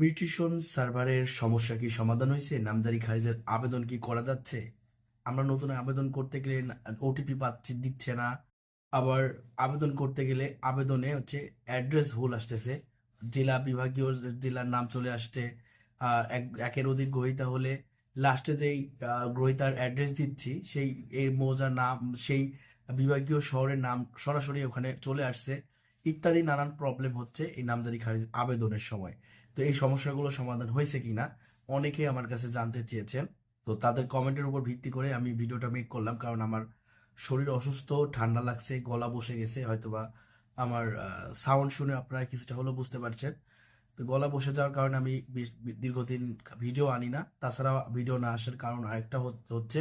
Mutation সার্ভারের সমস্যা কি সমাধান হয়েছে? নামজারি খারিজের আবেদন কি করা যাচ্ছে? আমরা নতুন আবেদন করতে গেলে ওটিপি পাচ্ছি, দিচ্ছে না। আবার আবেদন করতে গেলে আবেদনে হচ্ছে অ্যাড্রেস ভুল আসতেছে। জেলা বিভাগীয় জেলার নাম চলে আসছে। এক- একের অধিক গ্রহিতা হলে লাস্টে যেই গ্রহিতার অ্যাড্রেস দিচ্ছি, সেই এই মৌজার নাম, সেই বিভাগীয় শহরের নাম সরাসরি ওখানে চলে আসছে। ইত্যাদি নানান প্রবলেম হচ্ছে এই নামজারি খারিজ আবেদনের সময়। তো এই সমস্যাগুলো সমাধান হয়েছে কিনা অনেকে আমার কাছে জানতে চেয়েছেন। তো তাদের কমেন্টের উপর ভিত্তি করে আমি ভিডিওটা মেক করলাম, কারণ আমার শরীর অসুস্থ, ঠান্ডা লাগছে, গলা বসে গেছে, হয়তোবা আমার সাউন্ড শুনে আপনারা কিছুটা হলেও বুঝতে পারছেন। তো গলা বসে যাওয়ার কারণে আমি দীর্ঘদিন ভিডিও আনি না। তাছাড়া ভিডিও না আসার কারণ আরেকটা হচ্ছে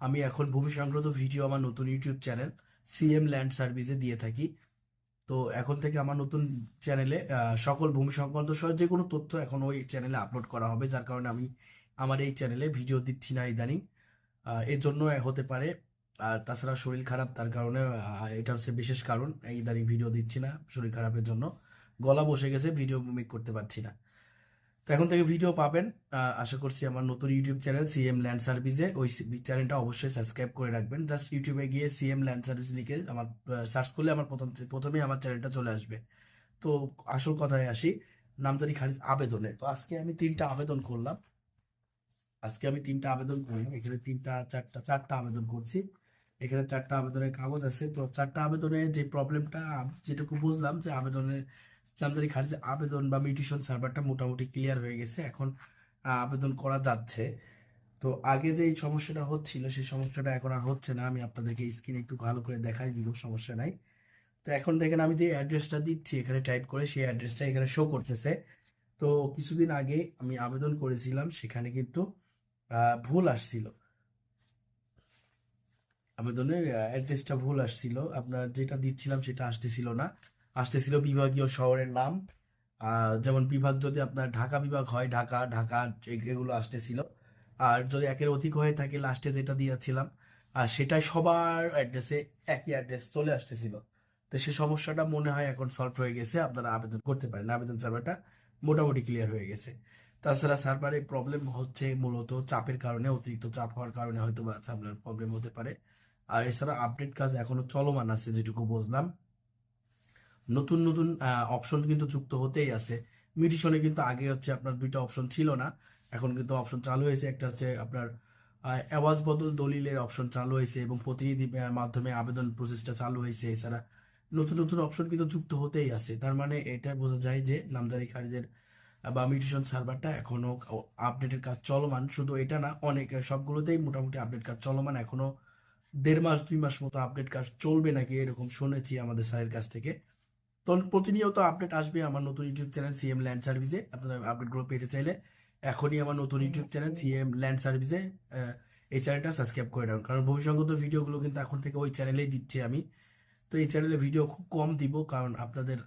আমি এখন ভূমি সংক্রান্ত ভিডিও আমার নতুন ইউটিউব চ্যানেল সিএম ল্যান্ড সার্ভিসে দিয়ে থাকি। তো এখন থেকে আমার নতুন চ্যানেলে সকল ভূমি সংক্রান্ত সহ যে কোনো তথ্য এখন ওই চ্যানেলে আপলোড করা হবে। যার কারণে আমি আমার এই চ্যানেলে ভিডিও দিচ্ছি না ইদানিং। এর জন্য হতে পারে। আর তাছাড়া শরীর খারাপ, তার কারণে এটা হচ্ছে বিশেষ কারণ। ইদানিং ভিডিও দিচ্ছি না শরীর খারাপের জন্য। গলা বসে গেছে ভিডিও মেক করতে পারছি না। তো এখন থেকে ভিডিও পাবেন। আশা করছি আমার নতুন ইউটিউব চ্যানেল সিএম ল্যান্ড সার্ভিসে ওই চ্যানেলটা অবশ্যই সাবস্ক্রাইব করে রাখবেন। জাস্ট ইউটিউবে গিয়ে সিএম ল্যান্ড সার্ভিস লিখে আমার সার্চ করলে আমার প্রথম, প্রথমেই আমার চ্যানেলটা চলে আসবে। তো আসল কথায় আসি, নামজারি খারিজ আবেদনে। তো আজকে আমি তিনটা আবেদন করলাম। আজকে আমি তিনটা আবেদন করলাম। এখানে তিনটা, চারটা চারটা আবেদন করছি। এখানে চারটা আবেদনের কাগজ আছে। তো চারটা আবেদনের যে প্রবলেমটা যেটুকু বুঝলাম যে আবেদনের নামজারি খারিজ আবেদন বা মিউটেশন সার্ভারটা মোটামুটি ক্লিয়ার হয়ে গেছে, এখন আবেদন করা যাচ্ছে। তো আগে যে সমস্যাটা হচ্ছিল, সেই সমস্যাটা এখন আর হচ্ছে না, আমি আপনাদেরকে স্ক্রিনে একটু ভালো করে দেখাই, দিব, সমস্যা নাই। তো এখন দেখেন, আমি যে অ্যাড্রেসটা দিচ্ছি, এখানে টাইপ করে সেই অ্যাড্রেসটা এখানে শো করতেছে। তো কিছুদিন আগে আমি আবেদন করেছিলাম, সেখানে কিন্তু ভুল আসছিল। আবেদনের অ্যাড্রেসটা ভুল আসছিল, আপনার যেটা দিচ্ছিলাম সেটা আসতেছিল না। আসতেছিল বিভাগীয় শহরের নাম। যেমন বিভাগ যদি আপনার ঢাকা বিভাগ হয়, ঢাকা ঢাকা এগুলো আসতেছিল। আর যদি একের অধিক হয়ে থাকে লাস্টে যেটা দিয়েছিলাম, আর সেটাই সবার অ্যাড্রেসে একই অ্যাড্রেস চলে আসতেছিল। তো সে সমস্যাটা মনে হয় এখন সলভ হয়ে গেছে, আপনারা আবেদন করতে পারেন। আবেদন সার্ভারটা মোটামুটি ক্লিয়ার হয়ে গেছে। তাছাড়া সার্ভারে প্রবলেম হচ্ছে মূলত চাপের কারণে, অতিরিক্ত চাপ হওয়ার কারণে হয়তো বা প্রবলেম হতে পারে। আর এছাড়া আপডেট কাজ এখনও চলমান আছে, যেটুকু বুঝলাম। নতুন নতুন অপশন কিন্তু যুক্ত হতেই আছে। মিউটেশনে কিন্তু আগে হচ্ছে আপনার দুইটা অপশন ছিল না। এখন কিন্তু অপশন চালু হয়েছে। একটা হচ্ছে আপনার আওয়াজ বদল দলিলের অপশন চালু হয়েছে এবং প্রতিনিধি মাধ্যমে আবেদন প্রসেসটা চালু হয়েছে। এছাড়া নতুন নতুন অপশন কিন্তু যুক্ত হতেই আছে। তার মানে এটা বোঝা যায় যে নামজারি খারিজের বা মিউটেশন সার্ভারটা এখনও আপডেটের কাজ চলমান। শুধু এটা না, অনেক, সবগুলোতেই মোটামুটি আপডেট কাজ চলমান। এখনও দেড় মাস, দুই মাস মতো আপডেট কাজ চলবে নাকি এরকম শুনেছি আমাদের স্যারের কাছ থেকে। তো প্রতিনিয়ত আপডেট আসবে আমার নতুন ইউটিউব চ্যানেল সিএম ল্যান্ড সার্ভিসে আপনারা আপডেটগুলো পেতে চাইলে এখনই আমার নতুন ইউটিউব চ্যানেল সিএম ল্যান্ড সার্ভিসে এই চ্যানেলটা সাবস্ক্রাইব করে রাখুন কারণ ভবিষ্যৎ ভিডিওগুলো কিন্তু এখন থেকে ওই চ্যানেলেই দিচ্ছি আমি। তো এই চ্যানেলে ভিডিও খুব কম দিব কারণ আপনাদের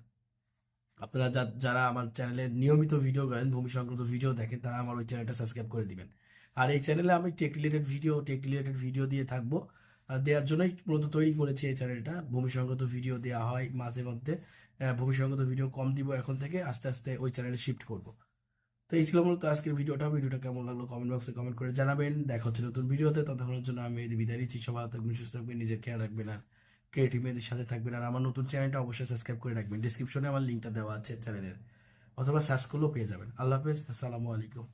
আপনারা যা- যারা আমার চ্যানেলে নিয়মিত ভিডিও করেন ভূমি সংক্রান্ত ভিডিও দেখেন তারা আমার ওই চ্যানেলটা সাবস্ক্রাইব করে দিবেন। আর এই চ্যানেলে আমি tech related video tech related video দিয়ে থাকব। দেওয়ার জন্যই মূলত তৈরি করেছি এই চ্যানেলটা ভূমি সংক্রান্ত ভিডিও দেওয়া হয় মাঝে মধ্যে। আহ, ভূমি সংক্রান্ত ভিডিও কম দিব এখন থেকে আস্তে আস্তে ওই চ্যানেলে শিফট করব। তো এই ছিল মূলত আজকের ভিডিওটা ভিডিওটা কেমন লাগল কমেন্ট বক্সে কমেন্ট করে জানাবেন। দেখা হচ্ছে নতুন ভিডিওতে ততক্ষণের জন্য আমি এই বিদায় নিচ্ছি। সবাই থাকবেন সুস্থ থাকবেন নিজের খেয়াল রাখবেন আর ক্রিয়েটিভ মেয়েদের সাথে থাকবেন। আর আমার নতুন চ্যানেলটা অবশ্যই সাবস্ক্রাইব করে রাখবেন। ডিসক্রিপশনে আমার লিঙ্কটা দেওয়া আছে চ্যানেলের অথবা সার্চ করলেও পেয়ে যাবেন। আল্লাহ হাফেজ আসসালামু আলাইকুম।